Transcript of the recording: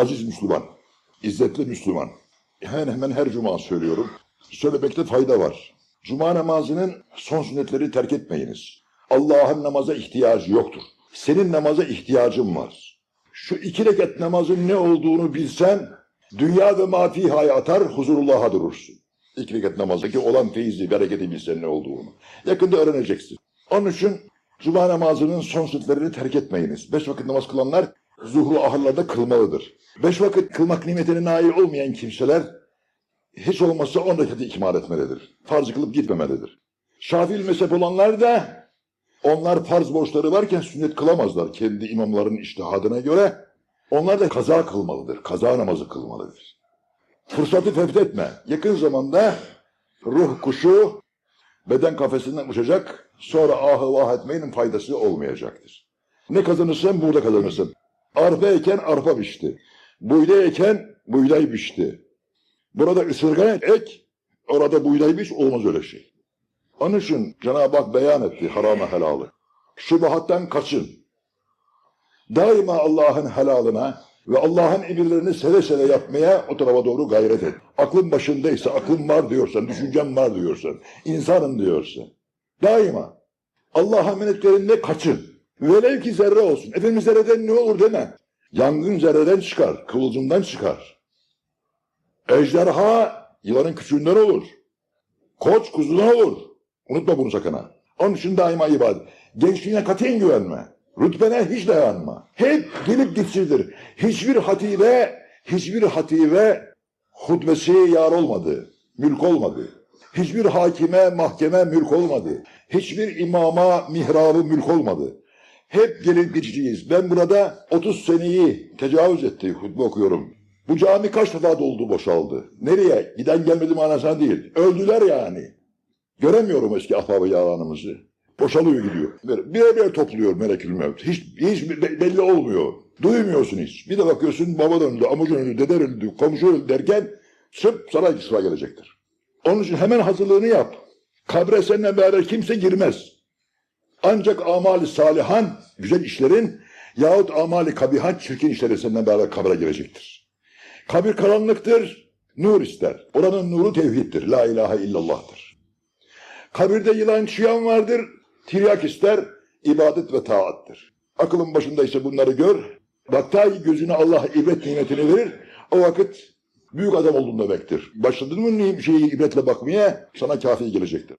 Aziz Müslüman, İzzetli Müslüman. Hemen hemen her cuma söylüyorum. Söylemekte fayda var. Cuma namazının son sünnetleri terk etmeyiniz. Allah'ın namaza ihtiyacı yoktur. Senin namaza ihtiyacın var. Şu iki rekat namazın ne olduğunu bilsen, dünya ve mafihaya atar, huzurullah'a durursun. İki rekat namazdaki olan feyzi, bereketi bilsen ne olduğunu. Yakında öğreneceksin. Onun için Cuma namazının son sünnetlerini terk etmeyiniz. Beş vakit namaz kılanlar zuhru ahırlarda kılmalıdır. Beş vakit kılmak nimetine nail olmayan kimseler hiç olmazsa on rekatı ikmal etmelidir. Farz kılıp gitmemelidir. Şafii mezhep olanlar da onlar farz borçları varken sünnet kılamazlar kendi imamların iştihadına göre. Onlar da kaza kılmalıdır. Kaza namazı kılmalıdır. Fırsatı fevdetme. Yakın zamanda ruh kuşu beden kafesinden uçacak. Sonra ahı vah etmenin faydası olmayacaktır. Ne kazanırsan burada kazanırsın. Arpa eken arpa biçti. Buğday eken buğday biçti. Burada ısırgan ek, orada buğday biç olmaz öyle şey. Onun için Cenab-ı Hak beyan etti harama helalı. Şubahattan kaçın. Daima Allah'ın helalına ve Allah'ın emirlerini seve seve yapmaya o tarafa doğru gayret et. Aklın başındaysa, aklın var diyorsan, düşüncen var diyorsan, insanım diyorsan. Daima Allah'a emanetlerinde kaçın. Velev ki zerre olsun. Efendim zerreden ne olur deme. Yangın zerreden çıkar, kıvılcımdan çıkar. Ejderha yılanın küçüğünden olur. Koç kuzudan olur. Unutma bunu sakın ha. Onun için daima ibadet. Gençliğine katiyen güvenme. Rütbene hiç dayanma. Hep gelip gitsizdir. Hiçbir hatibe, hiçbir hatibe hutbesi yar olmadı. Mülk olmadı. Hiçbir hakime, mahkeme mülk olmadı. Hiçbir imama, mihrabı mülk olmadı. Hep gelip geçiciyiz. Ben burada 30 seneyi tecavüz etti hutbe okuyorum. Bu cami kaç defa doldu boşaldı. Nereye? Giden gelmedi manasına değil. Öldüler yani. Göremiyorum eski ahbabı yalanımızı. Boşalıyor gidiyor. Birer birer topluyor melekül mevt. Hiç, hiç be- belli olmuyor. Duymuyorsun hiç. Bir de bakıyorsun baba öldü, amca öldü, dede öldü, komşu öldü derken sırf saray sıra gelecektir. Onun için hemen hazırlığını yap. Kabre seninle beraber kimse girmez. Ancak amali salihan, güzel işlerin yahut amali kabihan, çirkin işlerin seninle beraber kabre girecektir. Kabir karanlıktır, nur ister. Oranın nuru tevhiddir, la ilahe illallah'tır. Kabirde yılan çıyan vardır, tiryak ister, ibadet ve taattır. Aklın başındaysa bunları gör, hatta gözüne Allah ibret nimetini verir, o vakit büyük adam olduğunu demektir. Başladın mı şeyi ibretle bakmaya, sana kafi gelecektir.